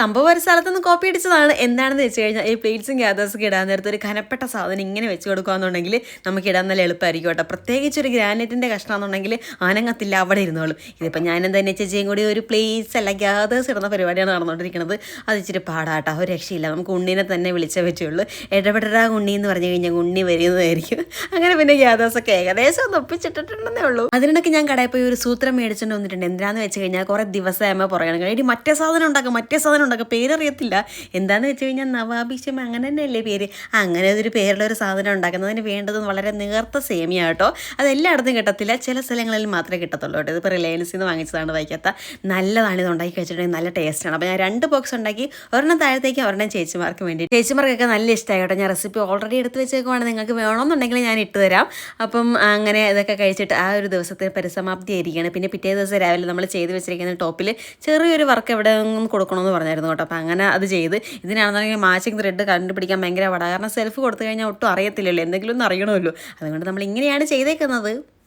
സംഭവം ഒരു സ്ഥലത്തുനിന്ന് കോപ്പി അടിച്ചതാണ്. എന്താണെന്ന് വെച്ച് കഴിഞ്ഞാൽ ഈ പ്ലേറ്റ്സും ഗ്യാദേഴ്സൊക്കെ ഇടാൻ നേരത്തെ ഒരു കനപ്പെട്ട സാധനം ഇങ്ങനെ വെച്ച് കൊടുക്കുകയെന്നുണ്ടെങ്കിൽ നമുക്ക് ഇടാൻ നല്ല എളുപ്പമായിരിക്കും കേട്ടോ. പ്രത്യേകിച്ച് ഒരു ഗ്രാനൈറ്റിന്റെ കഷ്ണമെന്നുണ്ടെങ്കിൽ ആനങ്ങത്തില്ല അവിടെ ഇരുന്നോളും. ഇതിപ്പോൾ ഞാനും തന്നെ ചേച്ചിയും കൂടി ഒരു പ്ലേറ്റ്സ് അല്ല ഗ്യാദേഴ്സ് ഇടുന്ന പരിപാടിയാണ് നടന്നുകൊണ്ടിരിക്കുന്നത്. അത് ഇച്ചിരി പാടാട്ടോ ഒരു രക്ഷയില്ല. നമുക്ക് ഉണ്ണിനെ തന്നെ വിളിച്ചേ പറ്റുള്ളൂ. ഇടപെടരാ ഉണ്ണി എന്ന് പറഞ്ഞു കഴിഞ്ഞാൽ ഉണ്ണി വരുന്നതായിരിക്കും. അങ്ങനെ പിന്നെ ഗ്യാദേഴ്സൊക്കെ ഏകദേശം ഒന്ന് ഒപ്പിച്ചിട്ടിട്ടുണ്ടെന്നേ ഉള്ളൂ. അതിനിടയ്ക്ക് ഞാൻ കടയിൽ പോയി ഒരു സൂത്രം മേടിച്ചുകൊണ്ട് വന്നിട്ടുണ്ട്. എന്തിനാന്ന് വെച്ച് കഴിഞ്ഞാൽ കുറേ ദിവസമാകുമ്പോൾ പുറകെ എടി മറ്റേ സാധനം ഉണ്ടാക്കും മറ്റേ സാധനം ഉണ്ടാക്കും പേരറിയത്തില്ല. എന്താണെന്ന് വെച്ച് കഴിഞ്ഞാൽ നവാഭിഷം അങ്ങനെ തന്നെയല്ലേ പേര്. അങ്ങനെ ഒരു പേരുള്ള ഒരു സാധനം ഉണ്ടാക്കുന്നതിന് വേണ്ടത് വളരെ നേർത്ത സേമിയ കേട്ടോ. അത് എല്ലായിടത്തും കിട്ടത്തില്ല. ചില സ്ഥലങ്ങളിൽ മാത്രമേ കിട്ടത്തുള്ളൂ കേട്ടോ. ഇതിപ്പോൾ റിലയൻസിൽ നിന്ന് വാങ്ങിച്ചതാണ് വായിക്കാത്ത നല്ലതാണ് ഇത് ഉണ്ടാക്കി കഴിച്ചിട്ടുണ്ടെങ്കിൽ നല്ല ടേസ്റ്റാണ് അപ്പോൾ ഞാൻ രണ്ട് ബോക്സ് ഉണ്ടാക്കി. ഒരെണ്ണം താഴത്തേക്ക് ഒരെണ്ണം ചേച്ചിമാർക്ക് വേണ്ടി. ചേച്ചിമാർക്കൊക്കെ നല്ല ഇഷ്ടമായി കേട്ടോ. ഞാൻ റെസിപ്പി ഓൾറെഡി എടുത്ത് വെച്ചേക്കുവാണ്. നിങ്ങൾക്ക് വേണമെന്നുണ്ടെങ്കിൽ ഞാൻ ഇട്ട് തരാം. അപ്പം അങ്ങനെ ഇതൊക്കെ കഴിച്ചിട്ട് ആ ഒരു ദിവസത്തെ പരിസമാപ്തി ആയിരിക്കുകയാണ്. പിന്നെ പിറ്റേ ദിവസം രാവിലെ നമ്മൾ ചെയ്ത് വെച്ചിരിക്കുന്ന ടോപ്പിൽ ചെറിയൊരു വർക്ക് എവിടെ കൊടുക്കണമെന്ന് പറഞ്ഞായിരുന്നു. കേട്ടോ. അപ്പം അങ്ങനെ അത് ചെയ്ത് ഇതിനാണെന്നുണ്ടെങ്കിൽ മാച്ചിങ് ത്രെഡ് കണ്ടുപിടിക്കാൻ ഭയങ്കര വട. കാരണം സെൽഫ് കൊടുത്തു കഴിഞ്ഞാൽ ഒട്ടും അറിയത്തില്ലല്ലോ. എന്തെങ്കിലും ഒന്ന് അറിയണമല്ലോ. അതുകൊണ്ട് നമ്മൾ ഇങ്ങനെയാണ് ചെയ്തേക്കുന്നത്.